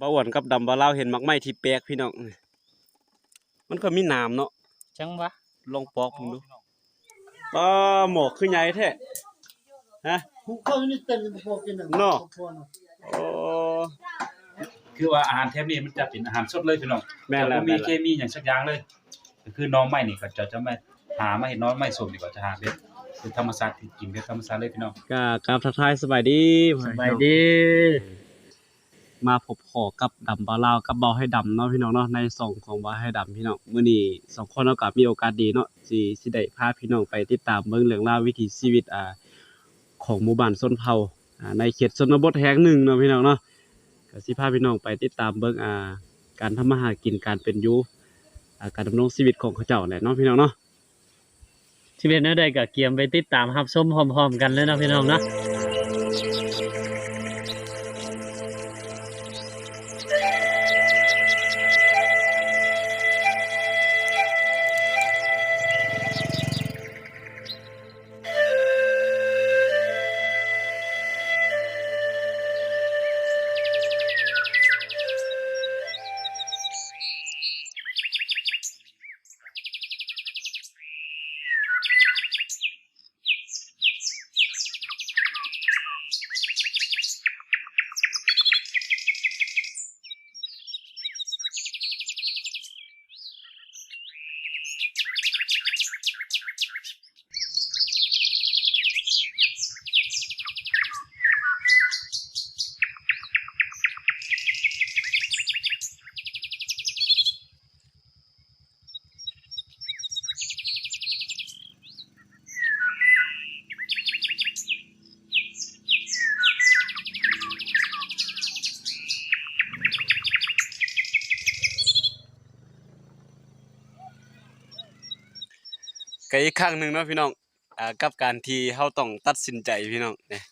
บ่อ้วนกับดำบ่ลาวเห็นมักไม้ที่แปลกพี่น้องมันก็มีน้ำเนาะจังวะลองปอกเพิ่งดูป้าหมอกคือใหญ่แท้ฮะหุงข้าวนี่เต็มพอกินเนาะพอเนาะโอ้คือว่าอาหารเทปนี้มันจะเป็นอาหารสดเลยพี่น้องแม่นแล้วจะบ่มีแม่นเคแล้วมีอย่างสักอย่างเลยก็คือน้องไม้นี่ก็จะจะไม่หามาเห็นน้องไม้สมดีกว่าจะหาเด็ดคือธรรมชาติที่กินคือธรรมชาติเลยพี่น้อง ก็กราบทักทายสบายดี สบายดี มาพบขอกับดำบ่ลาวกับเบาให้ดำเนาะพี่น้องเนาะในสองของบาให้ดำพี่น้องมื้อนี้สองคนเนาะก็มีโอกาสดีเนาะสิสิได้พาพี่น้องไปติดตามเบิ่งเรื่องราววิถีชีวิตอ่าของหมู่บ้านชนเผ่าอ่าในเขตชนบทแห่งหนึ่งเนาะพี่น้องเนาะก็สิพาพี่น้องไปติดตามเบิ่งอ่าการทำมาหากินการเป็นอยู่อ่าการดำรงชีวิตของเขาเจ้าแหละเนาะพี่น้องเนาะชีวิตแนวใดก็เกียมไปติดตามรับชมพร้อมๆกันเลยเนาะพี่น้องเนาะ ก็อีกครั้งหนึ่งเนาะพี่น้องอ่ากับการที่เฮาต้องตัดสินใจพี่น้องเนี่ย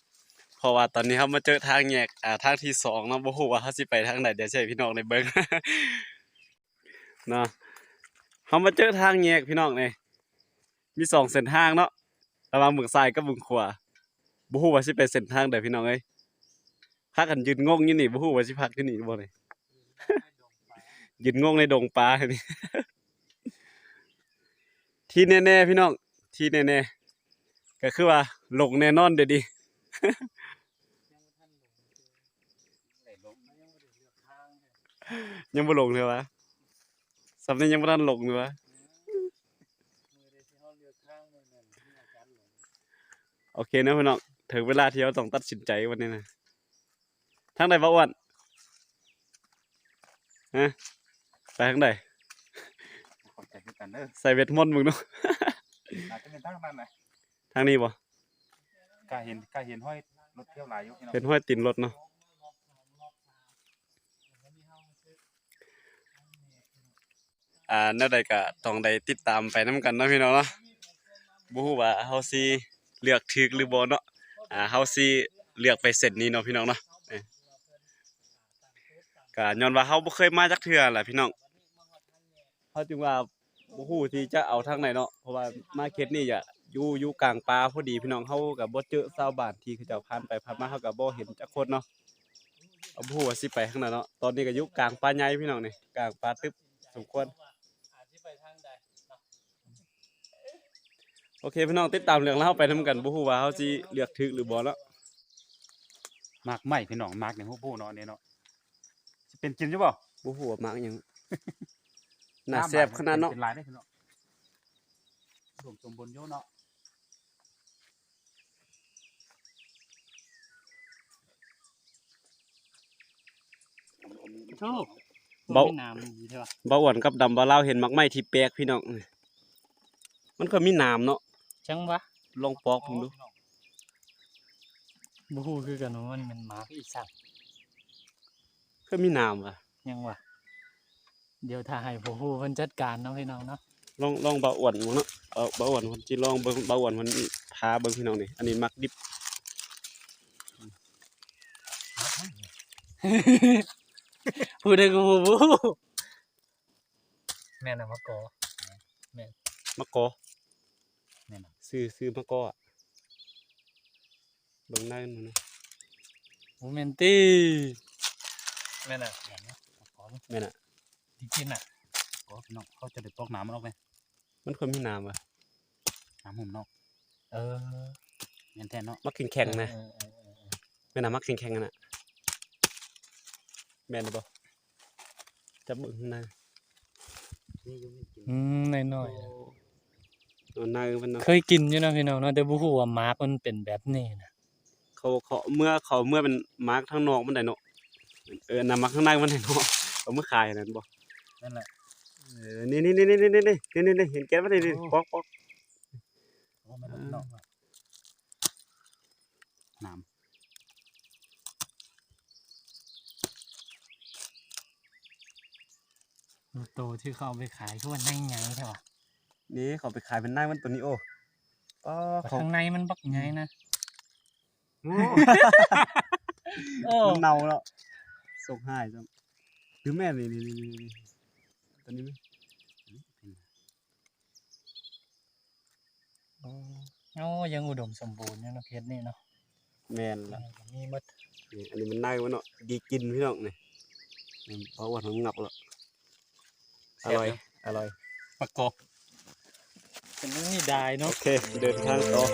เพราะว่าตอนนี้เฮามาเจอทางแยกอ่าทางที่สองเนาะบ่ฮู้ว่าเฮาสิไปทางไหนเดี๋ยวให้พี่น้องได้เบิ่งเนาะเฮามาเจอทางแยกพี่น้องเนี่ยมีสองเส้นทางเนาะระหว่างเมืองซ้ายกับเมืองขวาบ่ฮู้ว่าสิไปเส้นทางใดพี่น้องเอ้ยพากันยืนงงอยู่นี่บ่ฮู้ว่าสิพักที่นี่บ่นี่ยืนงงในดงปลานี่ ที่แน่ๆพี่น้องที่แน่ๆก็คือว่าหลงแน่นอนเด้อดิยังบ่หลงเลยวะสำเนียงยังบ่ทันหลงเลยวะโอเคนะพี่น้องถึงเวลาที่เราต้องตัดสินใจวันนี้นะทางใดบ่อ้วนฮะไปทางใด นเด้อใส่เวทมนต์มึงเนาะอาจจะเป็นทางนั้นนะทางนี้บ่กาเห็นกาเห็นห้อยรถเที่ยวหลายอยู่พี่น้องเป็นห้อยตีนรถเนาะอ่าแนวใดก็ต้องได้ติดตามไปนํกันเนาะพี่น้องเนาะบ่ฮู้ว่าเฮาสิเลือกถูกหรือบ่เนาะอ่าเฮาสิเลือกไปเส้นนี้เนาะพี่น้องเนาะเอ้ยก็ย้อนว่าเฮาบ่เคยมาจักเทื่อแหละพี่น้องเฮาจึงว่า บ่ฮู้ที่จะเอาทางไหนเนาะเพราะว่ามาเขตนี้อย่าอยู่อยู่กลางป่าพอดีพี่น้องเฮาก็บ่เจอชาวบ้านที่เขาเจ้าผ่านไปผ่านมาเฮาก็บ่เห็นจักคนเนาะเอาบ่ฮู้ว่าสิไปทางไหนเนาะตอนนี้ก็อยู่กลางป่าใหญ่พี่น้องนี่กลางป่าตึบสมควรโอเคพี่น้องติดตามเรื่องเล่าวไปนํกันบ่ฮู้ว่าเฮาสิเลือกถูกหรือบ่เนาะมากไม้พี่น้องมากในฮู้บู้เนาะอันนี่เนาะสิเป็นกินอยู่บ่บ่ฮู้ว่ามักหยัง น่าแซ่บขนาดเนาะเป็นหลายได้อพี่น้องรวมสมบูรณ์อยู่เนาะโชคเบาบ่มีน้ำดีใช่ป่ะบ่อ้วนกับดำบ่ลาวเห็นมักไม้ที่แปลกพี่น้อง มันก็มีน้ำเนาะจังวะลองปอกเพิ่งดูบ่ฮู้คือกันว่ามันเป็นหมาคืออีสัตว์ก็มีน้ำว่ะยังวะ เดี๋ยวถ้าให้ผู้ฮู้เพิ่นจัดการเนาะพี่น้องเนาะลองลองบ่อ้วนมึงเนาะเอาบ่อ้วนเพิ่นสิลองเบิ่งบ่อ้วนเพิ่นพาเบิ่งพี่น้องนี่อันนี้มักดิบพูดได้กูบ่ฮู้แม่นอะมะกอมะกอแม่นบ่ซื้อซื้อมะกออะเบิ่งได้มันนะโมเมนตี้แม่น่ะอย่างนี้ขอแม่นน่ะ ที่กินน่ะขอพี่น้องเขาจะได้ตอกน้ำมันออกไหมมันควรมีน้ำว่ะน้ำหุ่มนอก เออเงี้ยแทนเนาะมักแข็งๆนะเออเออเออเออแม่นน่ะมักแข็งๆนั่นน่ะแม่นบ่จับเบิ่งข้างในนี่ยังไม่กินอืมน้อยเอาหน้ามันเนาะๆเคยกินอยู่เนาะพี่น้องเนาะแต่บ่ฮู้ว่ามาร์กมันเป็นแบบนี้นะเขาเขาเมื่อเขาเมื่อเป็นมาร์กข้างนอกมันได้เนาะเออน้ำมาร์กข้างในมันได้เนาะเอามื่อขายนั่นบ่ นั่นแหละเออนี่นี่นี่นี่นี่นี่นี่นี่นี่เห็นแก้วมันนี่นี่ปอกปอกเพราะว่ามันนอกน้ลูกโตที่เขาเอาไปขายคือว่าในใหญ่ใช่ป่ะนี่เขาไปขายเป็นหน้ามันตัวนี้โอ้ป้าเขาข้างในมันบักใหญ่นะโอ้โอ้มันเน่าแล้วส่งให้จังหรือแม่นี่นี่นี่ นี่นี่ตัวนี้ไหมโอ้ยังอุดมสมบูรณ์อยู่เนาะเพชรนี่เนาะแม่นแล้ละวก็มีหมดนี่อันนี้มันน่ามันเนาะดีกินพี่น้องนี่นี่เพราะว่าทั้งงับแล้วอร่อย อร่อยำประกอบเป็นนี่ได้เนาะ โอเค เดินทางต่อ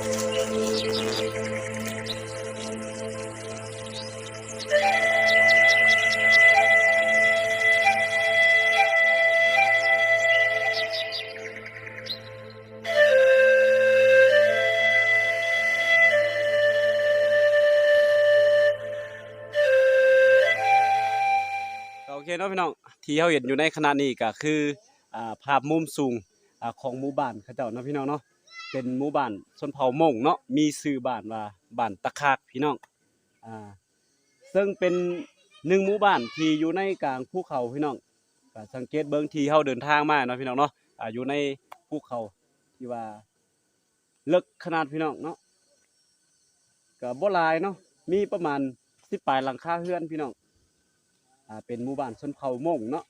นาะพี่น้องที่เราเห็นอยู่ในขณะนี้ก็คือภาพมุมสูงอของหมู่บ้านเขาเจ้าเนาะพี่น้องเนาะเป็นหมู่บ้านชนเผ่ามงเนาะมีชื่อบ้านว่าบ้านตะคากพี่น้องอ่าซึ่งเป็นหนึ่งหมู่บ้านที่อยู่ในกลางภูเขาพี่น้องสังเกตเบิ่งที่เฮาเดินทางมาเนาะพี่น้องเนาะอยู่ในภูเขาที่ว่าเลึกขนาดพี่น้องเนาะก็บ่ลายเนาะมีประมาณ10ปลายหลังคาเรือนพี่น้อง อ่าเป็นหมู่บ้านชนเผ่ามงเนาะ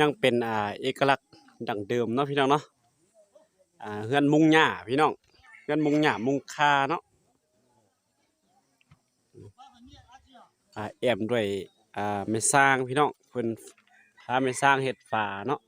ยังเป็นอ่าเอกลักษณ์ดังเดิมเนาะพี่น้องเนาะอ่าเฮือนมุงหญ้าพี่น้องเฮือนมุงหญ้ามุงคาเนาะอ่าแอมด้วยอ่าไม้สร้างพี่น้องเพิ่นพาไม้สร้างเฮ็ดฝาเนาะ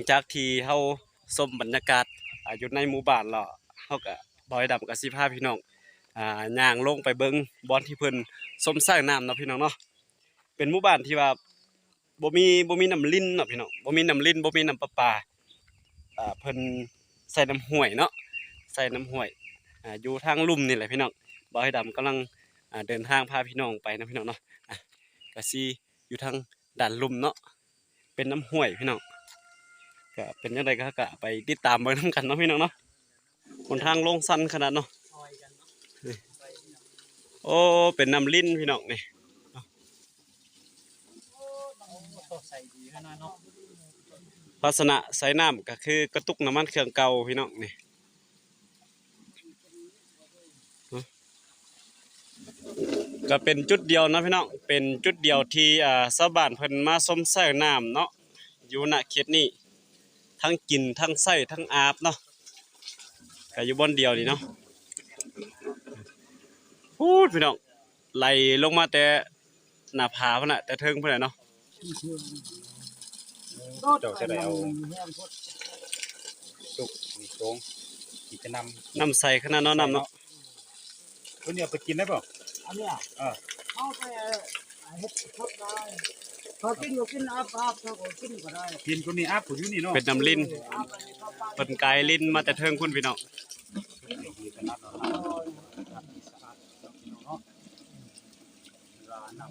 งจากที่เฮาชมบรรยากาศอายู่ในหมู่บ้านแล้วเฮาก็บ่อยดำกับสิพาพี่น้องอ่าย่างลงไปเบิ่งบ่อนที่เพิ่นส้มสร้างน้ำเนาะพี่น้องเนาะเป็นหมู่บ้านที่ว่าบ่มีบ่มีน้ำลิ้นเนาะพี่น้องบ่มีน้ำลิ้นบ่มีน้ำประปาอ่าเพิ่นใส่น้ำห้วยเนาะใส่น้ำห้วยอ่าอยู่ทางลุ่มนี่แหละพี่น้องบอยดำกำลังอ่าเดินทางพาพี่น้องไปนะพี่น้องเนาะอะก็สิอยู่ทางด้านลุ่มเนาะเป็นน้ำห้วยพี่น้อง ก็เป็นจังไดก็ก็ไปติดตามเบิ่งนํกันเนาะพี่น้องเนาะคนทางลงสั้นขนาดเนาะโอ้เป็นน้ำลิ้นพี่น้องนี่ใส่ดีขนาดเนาะลักษณะสายน้ำก็คือกระตุกน้ำมันเครื่องเก่าพี่น้องนี่ก็เป็นจุดเดียวนะพี่น้องเป็นจุดเดียวที่อ่าชาวบ้านเพิ่นมาส้มใส่น้ำเนาะอยู่ณเขตนี้ ทั้งกินทั้งใส่ทั้งอาบเนาะก็อยู่บนเดียวนี่เนาะพูดพี่น้องไหลลงมาแต่หน้าผาพุ่นน่ะแต่เทิงพุ่นน่ะเนาะเจ้าจะได้เอาสุกมีโตงกินจะนำน้ำใสขนาดเนาะน้ำเนาะตัวนี้เอาไปกินได้เปล่าอันเนี้ยอ่าเอาไปเอ่อเฮ็ดทดได้ พอกินก็กินอาบอาบเขาก็กินก็ได้กินคนนี้อาบผู้อยู่นี่เนาะเป็นน้ำลิ้นอาบไปเข้าไปเปินกายลิ้นมาแต่เทิงพุ่นพี่น้องมีขนาดนั้น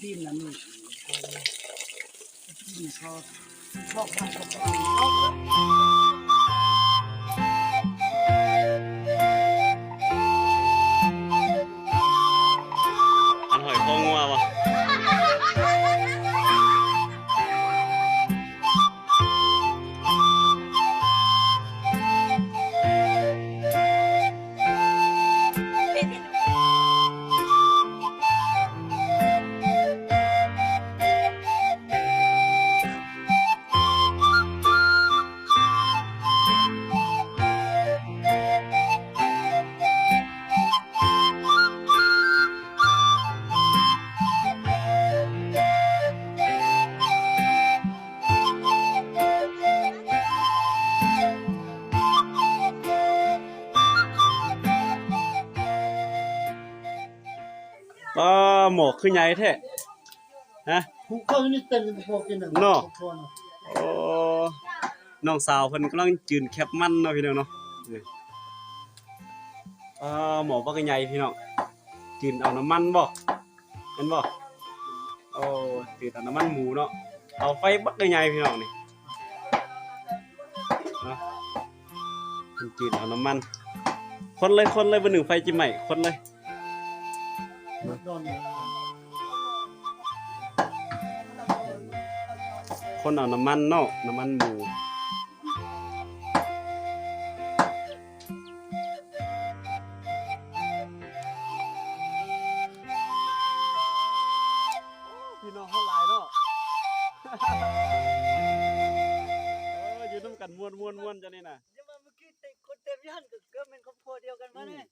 กินนั่นนี่กินเขาชอบทำกับข้า ป้าหมอกคือใหญ่แท้ฮะหุงข้าวนี่เต็มพอกินน่ะเนาะพอเนาะโอ้น้องสาวเพิ่นกำลังจืนแคบมันเนาะพี่น้องเนาะนี่ป้าหมอกบักใหญ่พี่น้องจืนเอาน้ำมันบ่เห็นบ่โอ้จืนเอาน้ำมันหมูเนาะเอาไฟบักใหญ่พี่น้องนี่เนาะเพิ่นจืนเอาน้ำมัน คนเลยคนเลยบ่หนึ่งไฟจิใหม่คนเลยโดนเนี่ย คนเอาน้ำมันเนาะน้ำมันหมูพี่น้องเขาหลายเนาะเอออยู่น้ำกันม่วนม่วนม่วนจ้ะนี่น่ะเดี๋ยวมาเมื่อกี้เต็มคนเต็มย่านก็เกือบเป็นครอบครัวเดียวกันมาเนี่ย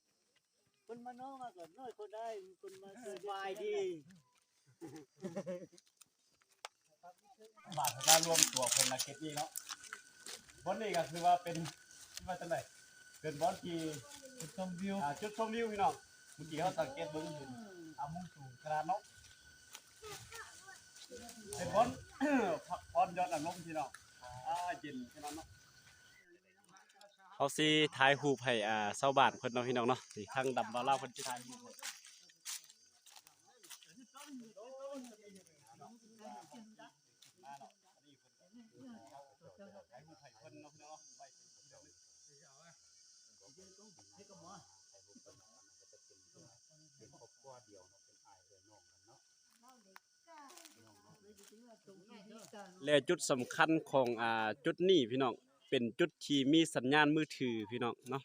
คนมาน้องมาก่อนน้อยคนได้คนมาส บายดีบาทการรวมตัวคนละเก็ตนี่เนาะบอนนี่ก็คือว่าเป็นว่าจังไดเป็นบอนที่จุดชมวิวอ่าจุดชมวิวพี่น้องเมื่อกี้เขาสังเกตเบิ่งเห็นอามุงสูงขนาดเนาะเป็นบอนพักผ่อนยอดอารมณ์พี่น้องอ่าเย็นขนาดเนาะเขาสิถ่ายรูปให้อ่าชาวบ้านเพิ่นเนาะพี่น้องเนาะสิทางดำบาลาวเพิ่นสิถ่ายรูป ให้และจุดสำคัญของอ่าจุดนี้พี่น้องเป็นจุดที่มีสัญญาณมือถือพี่น้องเนาะ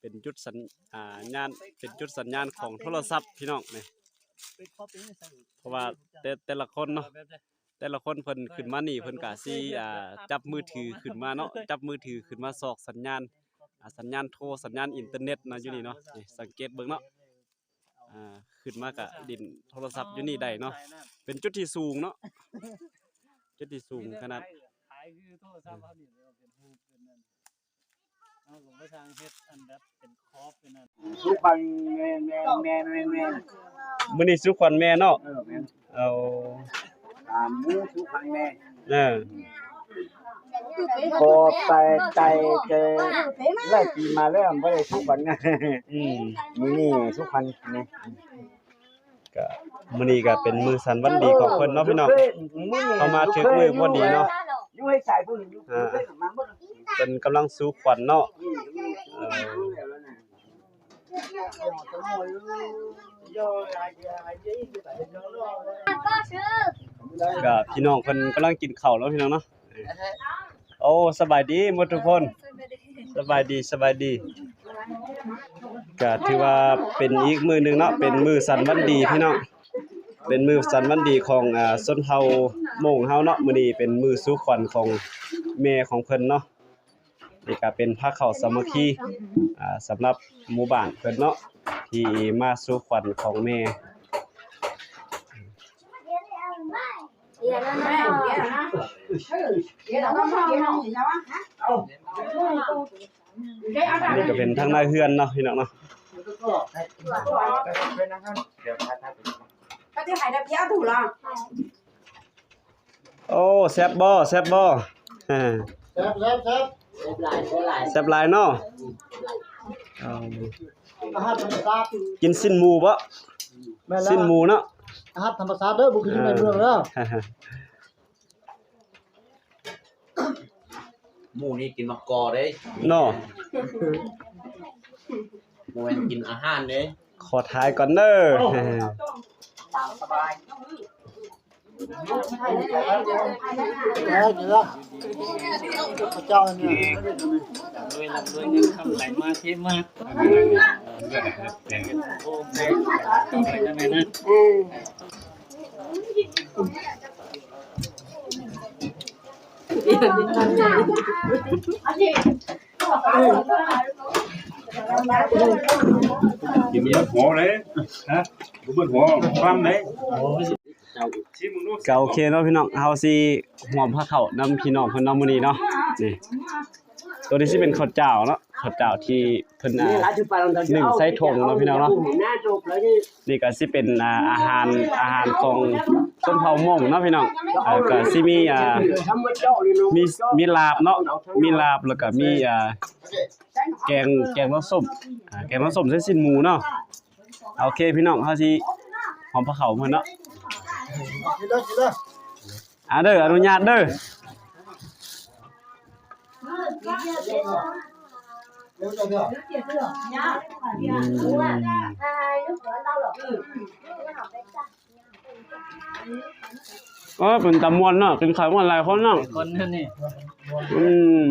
เป็นจุดสัญอ่าญาณเป็นจุดสัญญาณของโทรศัพท์พี่น้องนี่เพราะว่าแต่แต่ละคนเนาะแต่ละคนเพิ่นขึ้นมานี่เพิ่นก็สิอ่าจับมือถือขึ้นมาเนาะจับมือถือขึ้นมาสอกสัญญาณอ่า สัญญาณโทรสัญญาณอินเทอร์เน็ตนะอยู่นี่เนาะนี่สังเกตเบิ่งเนาะอ่าขึ้นมาก็ดินโทรศัพท์อยู่นี่ได้เนาะเป็นจุดที่สูงเนาะจุดที่สูงขนาดขายคือโทรศัพท์เขานี่เอาเป็นรูปเป็นนั่นเอาก็ไปทางเฮ็ดอันแบบเป็นคอปเป็นนั่นทุกคนแม่แม่แม่แม่แม่มื้อนี้สุขวัญแม่เนาะเออแม่เอาตามมูทุกคนแม่เออ พอไปใจเจอไล่ปีมาแล้วไม่ได้ทุกคนนะอืมนี่นี่ทุกคนนี่ก็มื้อนี้ก็เป็นมื้อสันวันดีของเพิ่นเนาะพี่น้องเข้ามาถึงมื้อพอดีเนาะอยู่ให้ใส่ผู้หญิงอยู่อ่าเพิ่นมาบ่เพิ่นกำลังสู่ขวัญเนาะเออก็พี่น้องเพิ่นกำลังกินข้าวแล้วพี่น้องเนาะโอ้สบายดีหมดทุกคนสบายดีสบายดีก็ถือว่าเป็นอีกมือหนึงเนาะเป็นมือสันวันดีพี่น้องเป็นมือสันวันดีของอ่าชนเผ่าโมงเฮาเนาะมื้อนี้เป็นมือสู่ขวัญของแม่ของเพิ่นเนาะนี่ก็เป็นผ้าข้าสามัคคีอ่าสำหรับหมู่บ้านเพิ่นเนาะที่มาสู่ขวัญของแม่ นี่ก็เป็นทางนายเฮือนเนาะพี่น้องเนาะก็จะหายได้เพี้ยถูกหรอโอ้แซบบอแซบบอแซบแซบแซบลายเนาะกินสิ้นหมูปะสิ้นหมูเนาะ อาหารธรรมชาติเด้อบ่กินในเมืองเด้อหมูนี่กินมะกอเด้เนาะหมูเป็นกินอาหารเด้ขอทายก่อนเด้อแม่เด้อพระเจ้าเนี่ยด้วยลำด้วยเงินคำไหลมาเทมาโอ้แม่ไปทางไหนนะ กินเยอะหัวเลยฮะบ่เบิ่นหัวความเลยโอ้ยชิมมึงดูก็โอเคเนาะพี่น้องเฮาสิหอมผ้าข้าวนำพี่น้องเพิ่นนำมื้อนี้เนาะนี่ ตัวนี้สิเป็นข้าวเจ้าเนาะข้าวเจ้าที่เพิ่นอ่าหนึ่งไส้ถงเนาะพี่น้องเนาะนี่ก็สิเป็นอ่าอาหารอาหารของชนเผ่ามงเนาะพี่น้องเอ่อก็สิมีอ่ามีมีมีลาบเนาะมีลาบแล้วก็มีอ่าแกงแกงรสส้มอ่าแกงรสส้มเส้นสิ้นหมูเนาะโอเคพี่น้องเฮาสิหอมพระเขาเพิ่นเนาะเด้อเด้ออ่าเด้ออนุญาตเด้อ เดี๋ยวเดี๋ยวเดี๋ยวอืมก็เป็นตำมวนเนาะกินขาวกันหลายคนเนาะคนนั่นนี่อืม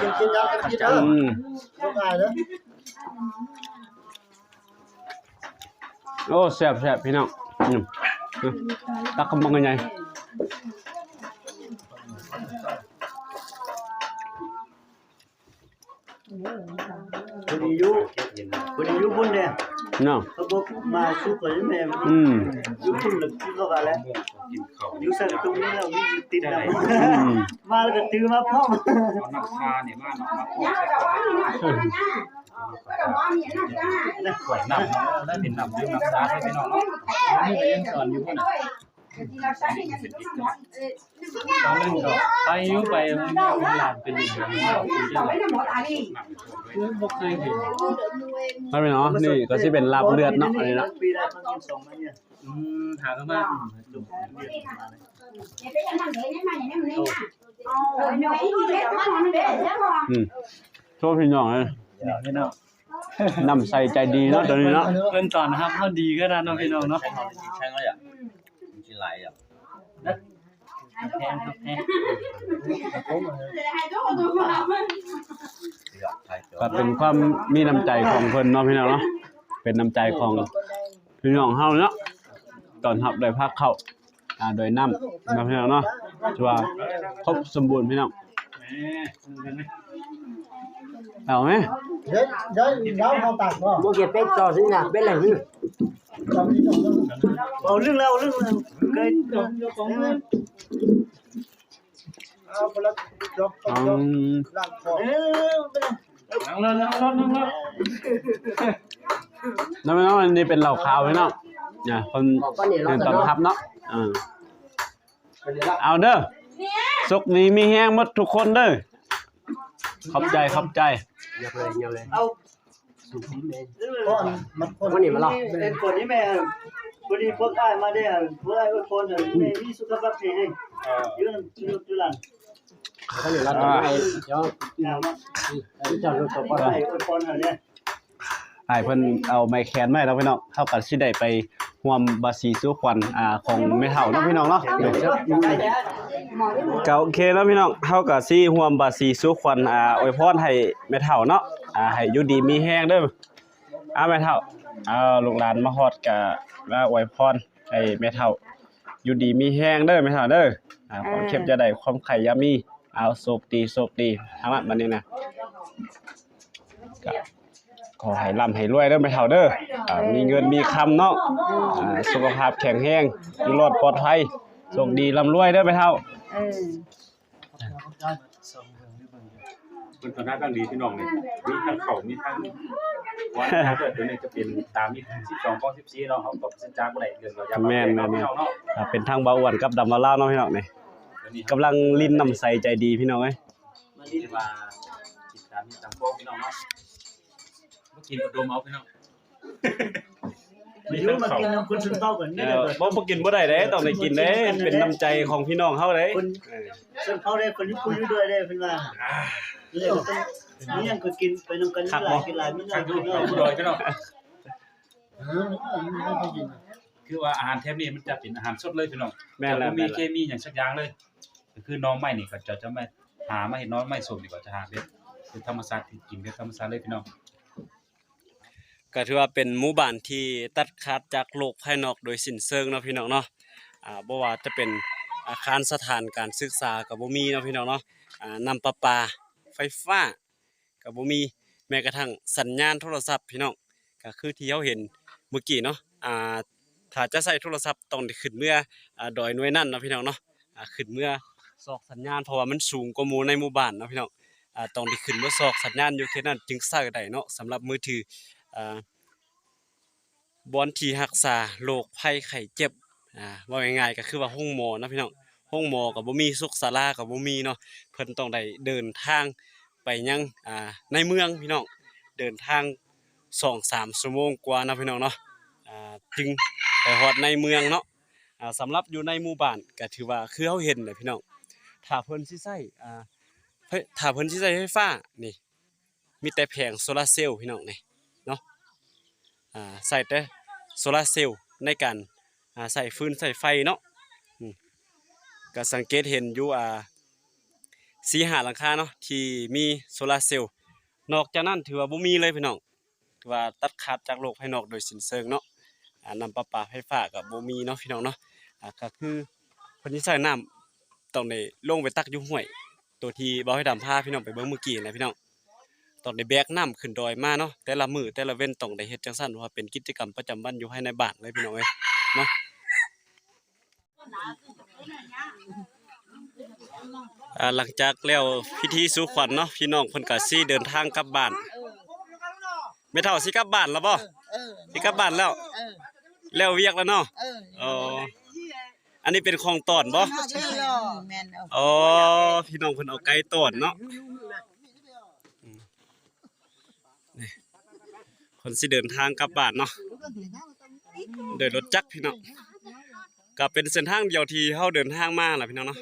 กินกินยากินเด้ออืมต้องเด้อโอ้แซ่บแซ่บพี่น้องตักกำบังกัน คนอายุคนอายุบุญเนี่ยเนาะเขาบอกมาสู้กับแม่อืมยุบุญหลักที่เขาว่าแล้วกินข้าวอยู่สักตรงนี้แล้วมีติดได้อืมมาแล้วก็ตื้อมาพ่อมเอาน้ำชาเนี่ยมาเนาะมาพอกใส่ขวดน้ำแล้วเป็นน้ำดื่มน้ำชาให้พี่น้องเนาะนี่ก็ยังสอนอยู่พุ่นน่ะ ตอนนั้นก็ไปอยู่ไปมันมีหลานเป็นอยู่แล้วคือบ่เคยเห็นไม่เป็นเนาะนี่ก็สิเป็นลาบเลือดเนาะอันนี้เนาะปีละครั้งที่สองมาเนี่ยอืมหากันมาจุกอืมโชว์พี่น้องเลยพี่น้องนำใส่ใจดีเนาะตอนนี้เนาะเพิ่นตอนนะครับเฮาดีก็ได้เนาะพี่น้องเนาะใช่ใช่เลยอ่ะกินไหลอะแพงครับแพงก็เป็นความมีน้ำใจของเพิ่นเนาะพี่น้องเนาะเป็นน้ำใจของพี่น้องเฮาเนาะตอนรับโดยภาคเข้าอ่าโดยน้ำเนาะพี่น้องเนาะถือว่าครบสมบูรณ์พี่น้อง เห็นไหมเอาไหมเดี๋ยวเดี๋ยวเดี๋ยวเขาตัดบ่ Mua kìa bếp trò sinh nhạc bếp lành hư เอาเรื่องแล้วเรื่องแล้วเคยจบยกของเลยเอาไปแล้วยกอืยกมล่างคอเออเป็นนั่งรถนั่งรถนั่งรถแล้วพี่น้องอันนี้เป็นเหล่าขาวพี่น้องเนี่ยคน Bỏ con để เดิ lo น tận ตาม nó ทับเนาะอ่าเอาเด้อสุกนี้มีแห้งหมดทุกคนเด้อ ขอบใจขอบใจ Nhập lên nhập lên เอาก่อนมันคนวันนี้มาหรอเป็นคนนี้แม่พอดีพวกอ้ายมาได้พวกอ้ายก็คนน่ะแม่มีสุขภาพแข็งแรงเอออยู่นำอยู่หลังเขาอยู่ร้านตรงไหนเดี๋ยวยาวมากจอดรถตัวก็ก่อนได้อวยพรให้เนี่ย อ้ายเพิ่นเอาไม้แคนมาให้เราพี่น้องเฮาก็สิได้ไปร่วมบาสีสู่ขวัญอ่าของแม่เฒ่าเนาะพี่น้องเนาะเดี๋ยวได้แล้วก็โอเคเนาะพี่น้องเฮาก็สิร่วมบาสีสู่ขวัญอ่าอวยพรให้แม่เฒ่าเนาะอ่าให้อยู่ดีมีแฮงเด้ออ่าแม่เฒ่าเอาลูกหลานมาฮอดก็มาอวยพรให้แม่เฒ่าอยู่ดีมีแฮงเด้อแม่เฒ่าเด้ออ่าความเข้มจะได้ความไข่ยามีเอาโชคดีโชคดีทางนั้นบัดนี้นะก็ข อให้ร่ำให้รวยเด้อแม่เฒ่าเด้ออ่ามีเงินมีคำเนาะอ่าสุขภาพแข็งแรงอยู่รอดปลอดภัยโชคดีร่ำรวยเด้อแม่เฒ่า เออส่งเบิ่งนี่เบิ่งอยู่เป็นตัวหน้าตั้งดีพี่น้องนี่มีทั้งเขามีทั้งว่าถ้าเกิดตัวนี้จะเป็นตามที่12ข้อ14เนาะเขาตกสินจ้าบ่ได้เรื่องเราอย่ามาแม่นๆเนาะพี่น้องเนาะอ่าเป็นทางเบาอ้วนกับดำมาล่าวเนาะพี่น้องนี่เดี๋ยวนี้กำลังลิ้นน้ำใสใจดีพี่น้องเอ้ย มันนี่ว่าติดตามที่ตามพวกพี่น้องเนาะ บ่กินก็ดมเอาพี่น้องมาอยู่มากินน้ำคุณสุนเต้ากันเอนี่แหละอบ่บ่กินบ่ได้เด้ต้องได้กินเด้เป็นน้ำใจของพี่น้องเฮาเด้คนเออส่วนเขาได้คนที่คุยอยู่ด้วยได้เพิ่นว่าเลยก็ต้องมีหยังก็กินไปนำกันหลายกินหลายมีหยัทางงกิดูนเราหลายผู้ดอยพี่น้องคือว่าอาหารแทบนี้มันจะเป็นอาหารสดเลยพี่น้องแม่นแล้วจะบ่มีแม่นเคแล้วมีหยังสักอย่างเลยก็คือน้องไม้นี่ก็จะจะไม่หามาเห็นน้องไม้สมดีกว่าจะหาเด็ดคือธรรมชาติที่กินคือธรรมชาติเลยพี่น้อง ก็ถือว่าเป็นหมู่บ้านที่ตัดขาดจากโลกภายนอกโดยสิ้นเชิงเนาะพี่น้องเนาะอ่าบ่ว่าจะเป็นอาคารสถานการศึกษาก็บ่มีเนาะพี่น้องเนาะอ่าน้ำประปาไฟฟ้าก็บ่มีแม้กระทั่งสัญญาณโทรศัพท์พี่น้องก็คือที่เราเห็นเมื่อกี้เนาะอ่าถ้าจะใช้โทรศัพท์ต้องได้ขึ้นเมื่ออ่าดอยหน่วยนั้นเนาะพี่น้องเนาะอ่าขึ้นเมื่อซอกสัญญาณเพราะว่ามันสูงกว่าหมู่ในหมู่บ้านเนาะพี่น้องอ่าต้องได้ขึ้นเมื่อซอกสัญญาณอยู่แค่นั้นจึงใช้ได้เนาะสำหรับมือถือบอนที่รักษาโรคภัยไข้เจ็บอ่าว่าง่ายๆก็คือว่าห้องหมอนาะพี่น้องห้องหมอก็บ่มีสุขศาลาก็บ่มีเนาะเพิ่นต้องได้เดินทางไปยังอ่าในเมืองพี่น้องเดินทางสองสามชั่วโมงกว่านะพี่น้องเนาะอ่าจึงไปฮอดในเมืองเนาะอ่าสำหรับอยู่ในหมู่บ้านก็ถือว่าคือเฮาเห็นเลยพี่น้องถ้าเพิ่นสิใช้อ่าเฮ้ยถ้าเพิ่นสิใช้ไฟฟ้านี่มีแต่แผงโซลาร์เซลล์พี่น้องนี่ เนาะใส่แต่โซลาร์เซลล์ในการใส่ฟืนใส่ไฟเนาะก็สังเกตเห็นอยู่อ่าสีหาหลังคาเนาะที่มีโซลาร์เซลล์นอกจากนั้นถือว่าบ่มีเลยพี่น้องถือว่าตัดขาดจากโลกภายนอกโดยสิ้นเชิงเนาะนำประปาไฟฟ้าก็บ่มีเนาะพี่น้องเนาะก็คือเพิ่นสิใช้น้ำต้องได้ลงไปตักอยู่ห้วย ตัวที่บ่ให้ดำพาพี่น้องไปเบิ่งเมื่อกี้นะพี่น้อง ต้องได้แบกน้ำขึ้นดอยมาเนาะแต่ละมื้อแต่ละเว้นต้องได้เฮ็ดจังซั่นเพราะว่าเป็นกิจกรรมประจำวันอยู่ภายในบ้านเลยพี่น้องเอ้ยเนาะอ่าหลังจากแล้วพิธีสู่ขวัญเนาะพี่น้องเพิ่นก็สิเดินทางกลับบ้านแม่เฒ่าสิกลับบ้านแล้วบ่เออสิกลับบ้านแล้วเออแล้วเวียกแล้วเนาะเอออ๋ออันนี้เป็นของตอนบ่ใช่หรอแม่นเอาอ๋อพี่น้องเพิ่นเอาไก่ตอนเนาะอืมนี่ เพิ่นสิเดินทางกลับบ้านเนาะโดยรถจักรพี่น้องก็เป็นเส้นทางเดียวที่เฮาเดินทางมาล่ะพี่น้องเนาะ